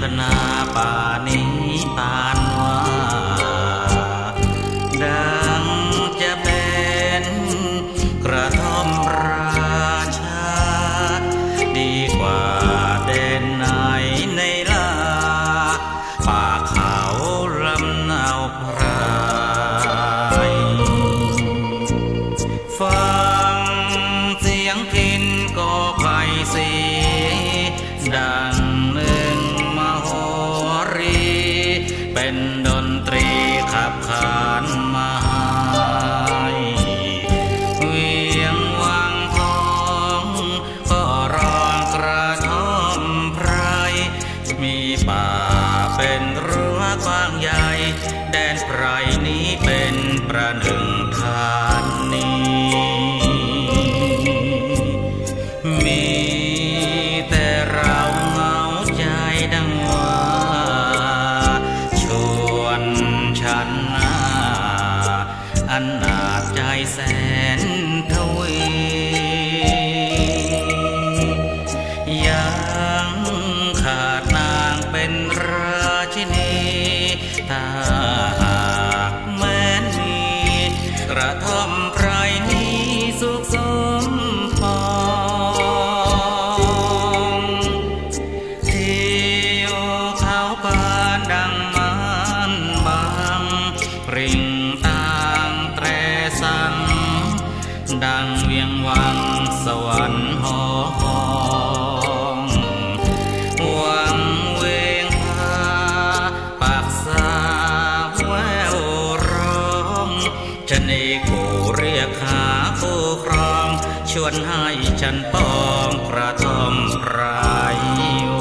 พนาป่านี้ปานว่า ดังจะเป็นกระท่อมราชา ดีกว่าเด่นไหนในลา ป่าเขาลำเนาไพรายฟังเสียงพินก็ไพสีดัง ดนตรีขับขานมา อันอาจใจแสนทวียังขาดนางเป็นราชินีถ้าหากแม้นมีกระท่อมไพรนี้สุขส ดังเวียงวังสวรรค์หอหองหวังเวงพาปากสาแววร้องชะนีกูเรียกหาผู้ครอง ชวนให้ฉันปองกระทอมไรว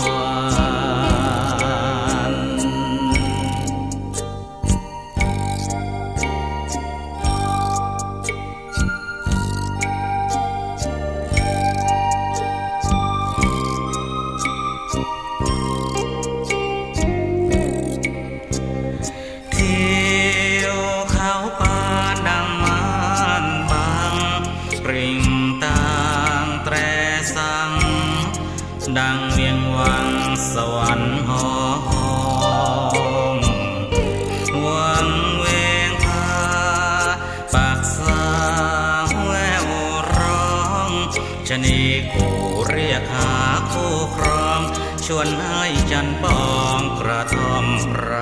ดังเวียงวังสวรรค์หอหองวังเวงพาปากสาวแววร้องชะนีกูเรียกหาคู่ครอง ชวนให้จันปองกระทอมไร